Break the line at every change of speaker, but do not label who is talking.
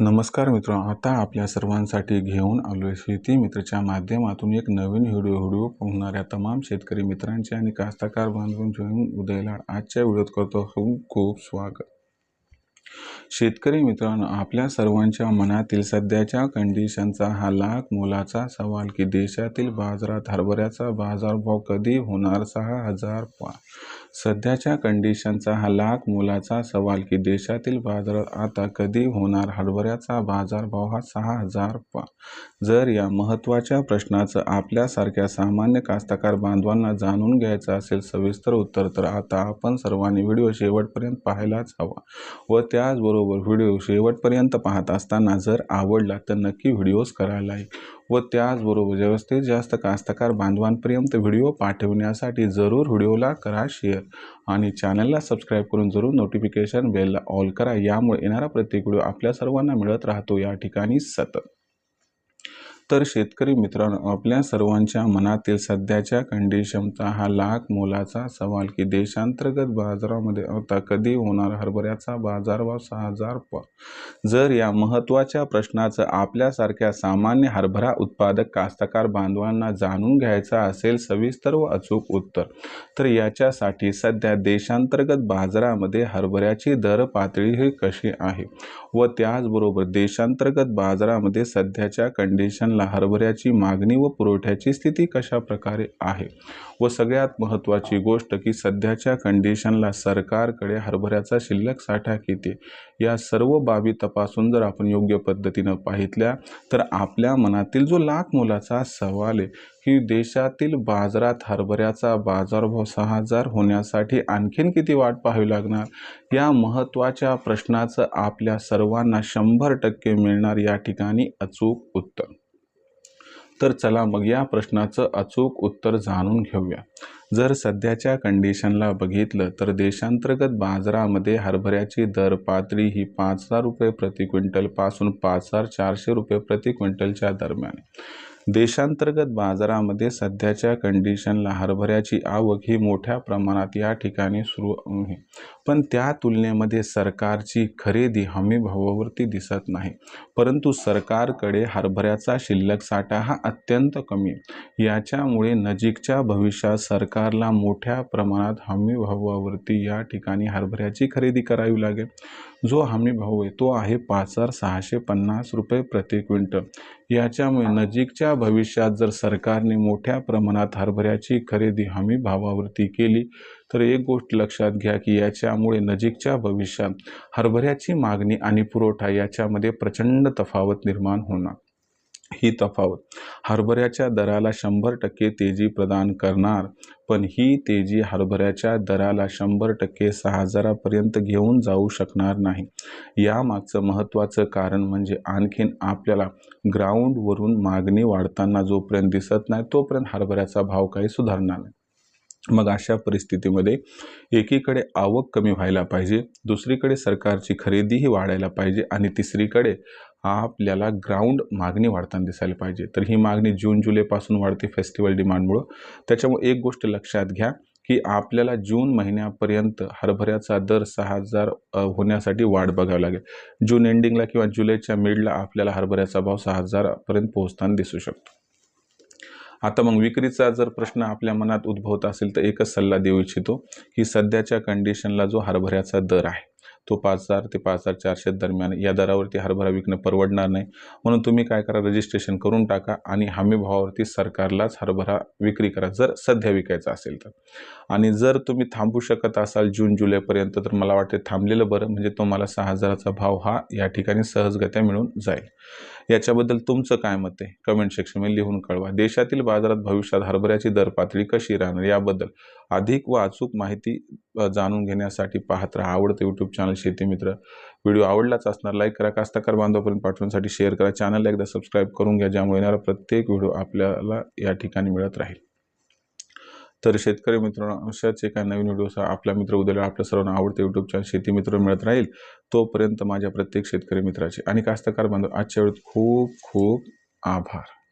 नमस्कार मित्र आता आपल्या सर्वांसाठी घेऊन आलो आहे शेती मित्रच्या माध्यमातून एक नवीन व्हिडिओ व्हिडिओ पाहणाऱ्या तमाम शेतकरी मित्रांचे आणि कास्तकार बांधवांचे उदयलाड आजच्या व्हिडिओत करतो खूप खूप स्वागत. शेतकरी मित्रांनो आपल्या सर्वांच्या मनातील सध्याच्या कंडिशनचा हा लाख मोलाचा सवाल की देशातील बाजारात हरभऱ्याचा बाजारभाव कधी होणार? सहा हजार पा सध्याच्या कंडिशनचा हा लाख मोलाचा सवाल की देशातील बाजारात आता कधी होणार? हरभऱ्याचा बाजारभाव हा सहा हजार पा जर या महत्त्वाच्या प्रश्नाचं आपल्यासारख्या सामान्य कास्तकार बांधवांना जाणून घ्यायचं असेल सविस्तर उत्तर तर आता आपण सर्वांनी व्हिडिओ शेवटपर्यंत पाहायलाच हवा. व त्याचबरोबर व्हिडिओ शेवटपर्यंत पाहत असताना जर आवडला तर नक्की व्हिडिओज करायला व त्याचबरोबर जास्तीत जास्त कास्तकार बांधवांपर्यंत व्हिडिओ पाठवण्यासाठी जरूर व्हिडिओला करा शेअर. आणि चॅनलला सबस्क्राईब करून जरूर नोटिफिकेशन बेलला ऑल करा. यामुळे येणारा प्रत्येक व्हिडिओ आपल्या सर्वांना मिळत राहतो. या ठिकाणी सतत. तर शेतकरी मित्रांनो आपल्या सर्वांच्या मनातील सध्याच्या कंडिशनचा हा लाख मोलाचा सवाल की देशांतर्गत बाजारामध्ये आता कधी होणार हरभऱ्याचा बाजारभाव सहा हजार प जर या महत्त्वाच्या प्रश्नाचं आपल्यासारख्या सामान्य हरभरा उत्पादक कास्तकार बांधवांना जाणून घ्यायचा असेल सविस्तर व अचूक उत्तर तर याच्यासाठी सध्या देशांतर्गत बाजारामध्ये हरभऱ्याची दर पातळी ही कशी आहे? व त्याचबरोबर देशांतर्गत बाजारामध्ये सध्याच्या कंडिशन ला हरभऱ्याची मागणी व पुरवठ्याची स्थिती कशा प्रकारे आहे? व सगळ्यात महत्त्वाची गोष्ट की सध्याच्या कंडिशनला सरकारकडे हरभऱ्याचा शिल्लक साठा किती? या सर्व बाबी तपासून जर आपण योग्य पद्धतीनं पाहितल्या तर आपल्या मनातील जो लाख मोलाचा सवाल आहे की देशातील बाजारात हरभऱ्याचा बाजारभाव सहा हजार होण्यासाठी आणखीन किती वाट पाहावी लागणार? या महत्त्वाच्या प्रश्नाचं आपल्या सर्वांना शंभर टक्के मिळणार या ठिकाणी अचूक उत्तर. तर चला मग या प्रश्नाचं अचूक उत्तर जाणून घेऊया. जर सध्याच्या कंडिशनला बघितलं तर देशांतर्गत बाजारामध्ये हरभऱ्याची दर पातळी ही पाच हजार रुपये प्रति क्विंटलपासून पाच हजार चारशे रुपये प्रति क्विंटलच्या दरम्यान देशांतर्गत बाजारामध्ये सध्याच्या कंडिशनला हरभऱ्याची आवक ही मोठ्या प्रमाणात या ठिकाणी सुरू आहे. पण त्या तुलनेमध्ये सरकारची खरेदी हमी भावावरती दिसत नाही. परंतु सरकारकडे हरभऱ्याचा शिल्लक साठा हा अत्यंत कमी याच्यामुळे नजीकच्या भविष्यात सरकारला मोठ्या प्रमाणात हमी भावावरती या ठिकाणी हरभऱ्याची खरेदी करावी लागेल. जो हमी भाव आहे तो आहे पाच हजार सहाशे पन्नास रुपये प्रति क्विंटल. याच्यामुळे नजीकच्या भविष्यात जर सरकारने मोठ्या प्रमाणात हरभऱ्याची खरेदी हमी भावावरती केली तर एक गोष्ट लक्षात घ्या की याच्यामुळे नजीकच्या भविष्यात हरभऱ्याची मागणी आणि पुरवठा याच्यामध्ये प्रचंड तफावत निर्माण होणार. ही तफावत. हरभऱ्याच्या दराला शंभर टक्के तेजी प्रदान करणार पण ही तेजी हरभऱ्याच्या दराला शंभर टक्के सहा हजारापर्यंत घेऊन जाऊ शकणार नाही. यामागचं महत्त्वाचं कारण म्हणजे आणखीन आपल्याला ग्राउंडवरून मागणी वाढताना जोपर्यंत दिसत नाही तोपर्यंत हरभऱ्याचा भाव काही सुधारणार नाही. मग अशा परिस्थितीमध्ये एकीकडे आवक कमी व्हायला पाहिजे दुसरीकडे सरकारची खरेदीही वाढायला पाहिजे आणि तिसरीकडे आपल्याला ग्राउंड मागणी वाढताना दिसायला पाहिजे. तर ही मागणी जून जुलैपासून वाढते फेस्टिवल डिमांडमुळं त्याच्यामुळे एक गोष्ट लक्षात घ्या की आपल्याला जून महिन्यापर्यंत हरभऱ्याचा दर सहा हजार होण्यासाठी वाढ बघावी लागेल. जून एंडिंगला किंवा जुलैच्या मिडला आपल्याला हरभऱ्याचा भाव सहा हजारपर्यंत पोहोचताना दिसू शकतो. आता मग विक्रीचा जर प्रश्न आपल्या मनात उद्भवत असेल तर एकच सल्ला देऊ इच्छितो की सध्याच्या कंडिशनला जो हरभऱ्याचा दर आहे तो पाच हजार ते पाच हजार चारशे दरम्यान या दरावरती हरभरा विकणं परवडणार नाही. म्हणून तुम्ही काय करा रजिस्ट्रेशन करून टाका आणि हमी भावावरती सरकारलाच हरभरा विक्री करा जर सध्या विकायचा असेल तर. आणि जर तुम्ही थांबू शकत असाल जून जुलैपर्यंत तर मला वाटते थांबलेलं बरं म्हणजे तुम्हाला सहा हजाराचा भाव हा या ठिकाणी सहजगत्या मिळून जाईल. याच्याबद्दल तुमचं काय मत आहे? कमेंट सेक्शनमध्ये लिहून कळवा. देशातील बाजारात भविष्यात हरभऱ्याची दर पातळी कशी राहणार याबद्दल अधिक व अचूक माहिती जाणून घेण्यासाठी पाहत राहा. आवडतं यूट्यूब चॅनल शेती मित्र. व्हिडिओ आवडलाच असणार लाईक करा. कास्तकार बांधवापर्यंत पाठवण्यासाठी शेअर करा. चॅनलला एकदा सबस्क्राईब करून घ्या ज्यामुळे येणारा प्रत्येक व्हिडिओ आपल्याला या ठिकाणी मिळत राहील. तर शेतकरी मित्रांनो अशाच एका नवीन व्हिडिओचा आपला मित्र उद्याला आपल्या सर्वांना आवडते युट्यूब चॅनल शेती मित्र मिळत राहील तोपर्यंत माझ्या प्रत्येक शेतकरी मित्राचे आणि कास्तकार बांधव आजच्या वेळेत खूप खूप आभार.